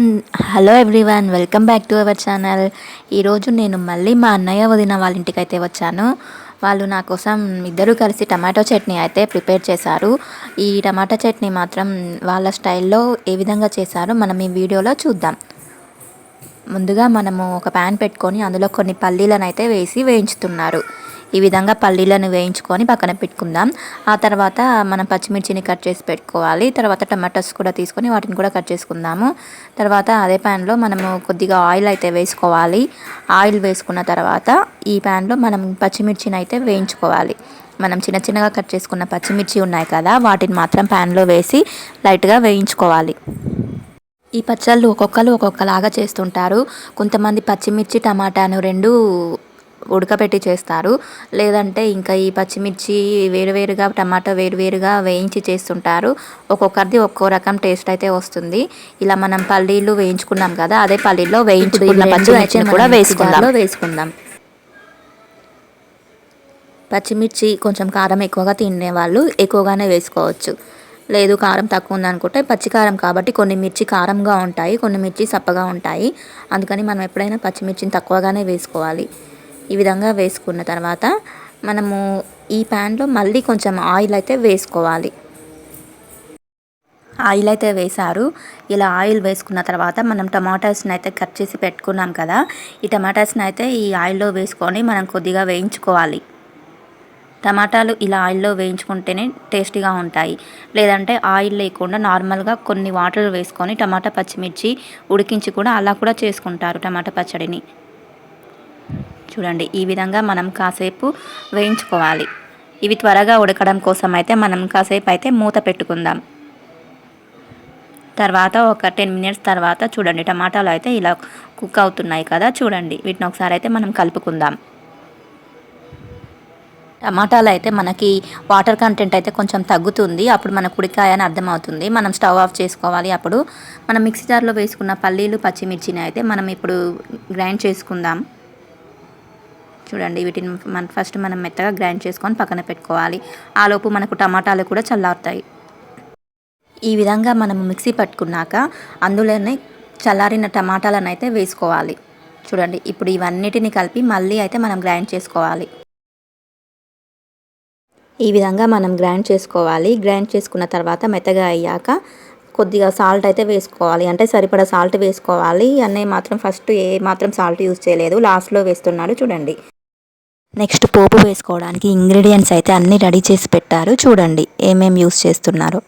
One hello everyone welcome back to our channel ఈరోజు నేను మళ్ళీ మా అన్నయ్య వదిన వాళ్ళ ఇంటికి అయితే వచ్చాను. వాళ్ళు నా కోసం ఇద్దరు కలిసి టమాటో చట్నీ అయితే ప్రిపేర్ చేశారు. ఈ టమాటా చట్నీ మాత్రం వాళ్ళ స్టైల్లో ఏ విధంగా చేశారో మనం ఈ వీడియోలో చూద్దాం. ముందుగా మనము ఒక ప్యాన్ పెట్టుకొని అందులో కొన్ని పల్లీలను అయితే వేసి వేయించుతున్నారు. ఈ విధంగా పల్లీలను వేయించుకొని పక్కన పెట్టుకుందాం. ఆ తర్వాత మనం పచ్చిమిర్చిని కట్ చేసి పెట్టుకోవాలి. తర్వాత టమాటోస్ కూడా తీసుకొని వాటిని కూడా కట్ చేసుకుందాము. తర్వాత అదే ప్యాన్లో మనము కొద్దిగా ఆయిల్ అయితే వేసుకోవాలి. ఆయిల్ వేసుకున్న తర్వాత ఈ ప్యాన్లో మనం పచ్చిమిర్చిని అయితే వేయించుకోవాలి. మనం చిన్న చిన్నగా కట్ చేసుకున్న పచ్చిమిర్చి ఉన్నాయి కదా వాటిని మాత్రం ప్యాన్లో వేసి లైట్గా వేయించుకోవాలి. ఈ పచ్చళ్ళు ఒక్కొక్కరు ఒక్కొక్కలాగా చేస్తుంటారు. కొంతమంది పచ్చిమిర్చి టమాటాను రెండు ఉడకబెట్టి చేస్తారు. లేదంటే ఇంకా ఈ పచ్చిమిర్చి వేరువేరుగా టమాటా వేరువేరుగా వేయించి చేస్తుంటారు. ఒక్కొక్కరిది ఒక్కో రకం టేస్ట్ అయితే వస్తుంది. ఇలా మనం పల్లీలు వేయించుకున్నాం కదా అదే పల్లీలో వేయించుకున్న పచ్చిమిర్చిని కూడా వేసుకుందాం. వేసుకుందాం. పచ్చిమిర్చి కొంచెం కారం ఎక్కువగా తినే వాళ్ళు ఎక్కువగానే వేసుకోవచ్చు. లేదు కారం తక్కువ ఉందనుకుంటే పచ్చికారం కాబట్టి కొన్ని మిర్చి కారంగా ఉంటాయి కొన్ని మిర్చి సప్పగా ఉంటాయి. అందుకని మనం ఎప్పుడైనా పచ్చిమిర్చిని తక్కువగానే వేసుకోవాలి. ఈ విధంగా వేసుకున్న తర్వాత మనము ఈ ప్యాన్లో మళ్ళీ కొంచెం ఆయిల్ అయితే వేసుకోవాలి. ఆయిల్ అయితే వేశారు. ఇలా ఆయిల్ వేసుకున్న తర్వాత మనం టమాటాస్ని అయితే కట్ చేసి పెట్టుకున్నాం కదా ఈ టమాటాస్ని అయితే ఈ ఆయిల్లో వేసుకొని మనం కొద్దిగా వేయించుకోవాలి. టమాటాలు ఇలా ఆయిల్లో వేయించుకుంటేనే టేస్టీగా ఉంటాయి. లేదంటే ఆయిల్ లేకుండా నార్మల్గా కొన్ని వాటర్ వేసుకొని టమాటా పచ్చిమిర్చి ఉడికించి కూడా అలా కూడా చేసుకుంటారు టమాటా పచ్చడిని. చూడండి ఈ విధంగా మనం కాసేపు వేయించుకోవాలి. ఇవి త్వరగా ఉడకడం కోసం అయితే మనం కాసేపు అయితే మూత పెట్టుకుందాం. తర్వాత ఒక టెన్ మినిట్స్ తర్వాత చూడండి టమాటాలు అయితే ఇలా కుక్ అవుతున్నాయి కదా చూడండి. వీటిని ఒకసారి అయితే మనం కలుపుకుందాం. టమాటాలు అయితే మనకి వాటర్ కంటెంట్ అయితే కొంచెం తగ్గుతుంది. అప్పుడు మనకు ఉడికాయ అని అర్థమవుతుంది. మనం స్టవ్ ఆఫ్ చేసుకోవాలి అప్పుడు. మనం మిక్సీ జార్లో వేసుకున్న పల్లీలు పచ్చిమిర్చిని అయితే మనం ఇప్పుడు గ్రైండ్ చేసుకుందాం. చూడండి వీటిని మన ఫస్ట్ మనం మెత్తగా గ్రైండ్ చేసుకొని పక్కన పెట్టుకోవాలి. ఆలోపు మనకు టమాటాలు కూడా చల్లారుతాయి. ఈ విధంగా మనం మిక్సీ పట్టుకున్నాక అందులోనే చల్లారిన టమాటాలను అయితే వేసుకోవాలి. చూడండి ఇప్పుడు ఇవన్నిటిని కలిపి మళ్ళీ అయితే మనం గ్రైండ్ చేసుకోవాలి. ఈ విధంగా మనం గ్రైండ్ చేసుకోవాలి. గ్రైండ్ చేసుకున్న తర్వాత మెత్తగా అయ్యాక కొద్దిగా సాల్ట్ అయితే వేసుకోవాలి. అంటే సరిపడా సాల్ట్ వేసుకోవాలి. అన్నయ్య మాత్రం ఫస్ట్ ఏ మాత్రం సాల్ట్ యూజ్ చేయలేదు. లాస్ట్లో వేస్తున్నాడు చూడండి. నెక్స్ట్ పోపు వేసుకోవడానికి ఇంగ్రీడియంట్స్ అయితే అన్నీ రెడీ చేసి పెట్టారు. చూడండి ఏమేమి యూస్ చేస్తున్నారు.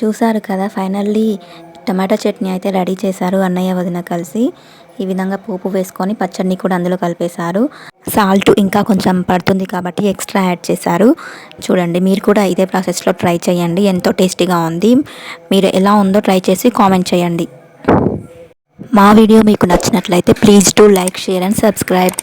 చూసారు కదా ఫైనల్లీ టమాటా చట్నీ అయితే రెడీ చేశారు అన్నయ్య వదిన కలిసి. ఈ విధంగా పోపు వేసుకొని పచ్చడిని కూడా అందులో కలిపేశారు. సాల్ట్ ఇంకా కొంచెం పడుతుంది కాబట్టి ఎక్స్ట్రా యాడ్ చేశారు. చూడండి మీరు కూడా ఇదే ప్రాసెస్లో ట్రై చేయండి. ఎంతో టేస్టీగా ఉంది. మీరు ఎలా ఉందో ట్రై చేసి కామెంట్ చేయండి. మా వీడియో మీకు నచ్చినట్లయితే please to like share and subscribe.